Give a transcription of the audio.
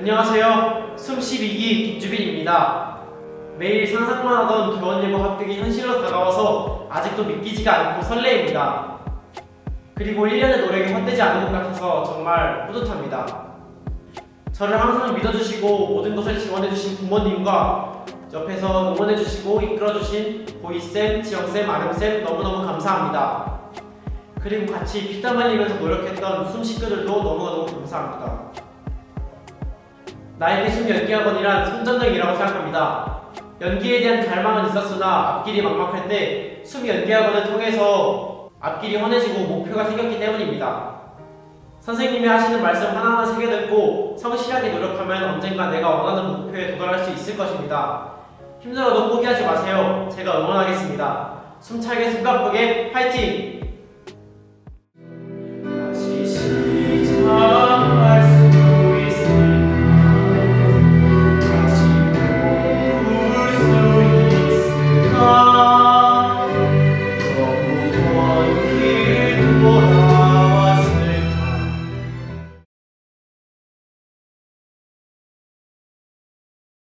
안녕하세요. 숨 12기 김주빈입니다. 매일 상상만 하던 교원예고 합격이 현실로 다가와서 아직도 믿기지가 않고 설레입니다. 그리고 1년의 노력이 헛되지 않은 것 같아서 정말 뿌듯합니다. 저를 항상 믿어주시고 모든 것을 지원해주신 부모님과 옆에서 응원해주시고 이끌어주신 보이쌤, 지영쌤, 아름쌤 너무너무 감사합니다. 그리고 같이 피땀 흘리면서 노력했던 숨 식구들도 너무너무 감사합니다. 나에게 숨 연기학원이란 손전등이라고 생각합니다. 연기에 대한 갈망은 있었으나 앞길이 막막할 때 숨 연기학원을 통해서 앞길이 환해지고 목표가 생겼기 때문입니다. 선생님이 하시는 말씀 하나하나 새겨 듣고 성실하게 노력하면 언젠가 내가 원하는 목표에 도달할 수 있을 것입니다. 힘들어도 포기하지 마세요. 제가 응원하겠습니다. 숨차게 숨가쁘게 파이팅!